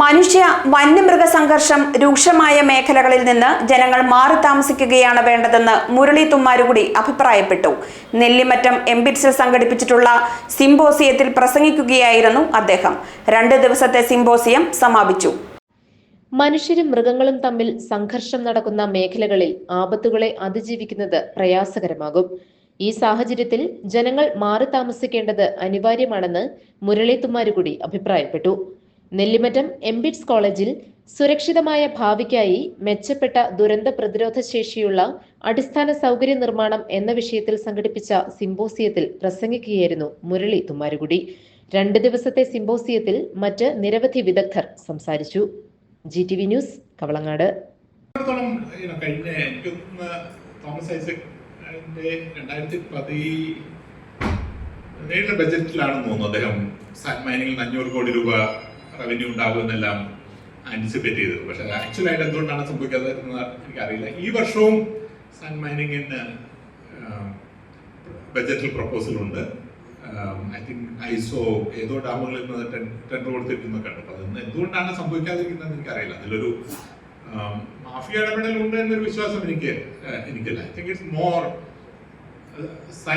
മനുഷ്യ വന്യമൃഗ സംഘർഷം രൂക്ഷമായ മേഖലകളിൽ നിന്ന് ജനങ്ങൾ മാറി താമസിക്കുകയാണ് വേണ്ടതെന്ന് മുരളി തുമ്മാരുകുടി അഭിപ്രായപ്പെട്ടു. നെല്ലിമറ്റം എംബിറ്റ്സിൽ സംഘടിപ്പിച്ചിട്ടുള്ള സിംബോസിയത്തിൽ പ്രസംഗിക്കുകയായിരുന്നു അദ്ദേഹം. രണ്ട് ദിവസത്തെ സിംബോസിയം സമാപിച്ചു. മനുഷ്യരും മൃഗങ്ങളും തമ്മിൽ സംഘർഷം നടക്കുന്ന മേഖലകളിൽ ആപത്തുകളെ അതിജീവിക്കുന്നത് പ്രയാസകരമാകും. ഈ സാഹചര്യത്തിൽ ജനങ്ങൾ മാറി താമസിക്കേണ്ടത് അനിവാര്യമാണെന്ന് മുരളി തുമ്മാരുകുടി അഭിപ്രായപ്പെട്ടു. നെല്ലിമറ്റം എംബിറ്റ്സ് കോളേജിൽ സുരക്ഷിതമായ ഭാവിക്കായി മെച്ചപ്പെട്ട ദുരന്ത പ്രതിരോധ ശേഷിയുള്ള അടിസ്ഥാന സൗകര്യ നിർമ്മാണം എന്ന വിഷയത്തിൽ സംഘടിപ്പിച്ച സിംബോസിയത്തിൽ പ്രസംഗിക്കുകയായിരുന്നു മുരളി തുമ്മാരുകുടി. രണ്ട് ദിവസത്തെ സിംബോസിയത്തിൽ മറ്റ് നിരവധി വിദഗ്ധർ സംസാരിച്ചു. G T V news Kavalangad. എനിക്ക് തോന്നുന്ന അദ്ദേഹം അഞ്ഞൂറ് കോടി രൂപ റവന്യൂ ഉണ്ടാകുമെന്നെല്ലാം ആന്റിസിപ്പേറ്റ് ചെയ്തത് പക്ഷെ ആക്ച്വൽ ആയിട്ട് എന്തുകൊണ്ടാണ് സംഭവിക്കാതെ എന്ന് എനിക്കറിയില്ല. ഈ വർഷവും സൺ മൈനിങ്ങിന് ബജറ്റിൽ പ്രപ്പോസലുണ്ട് ഐ തിങ്ക് ഐസോ ഏതോ ഡാമുകളിൽ നിന്ന് ടെൻഡർ കൊടുത്തിരിക്കുന്നൊക്കെ ഉണ്ട്. അപ്പൊ അതൊന്നും എന്തുകൊണ്ടാണ് സംഭവിക്കാതിരിക്കുന്നത് എനിക്കറിയില്ല. അതിലൊരു മാഫിയ ഇടപെടൽ ഉണ്ട് എന്നൊരു വിശ്വാസം എനിക്ക് എനിക്കില്ല. I think it's more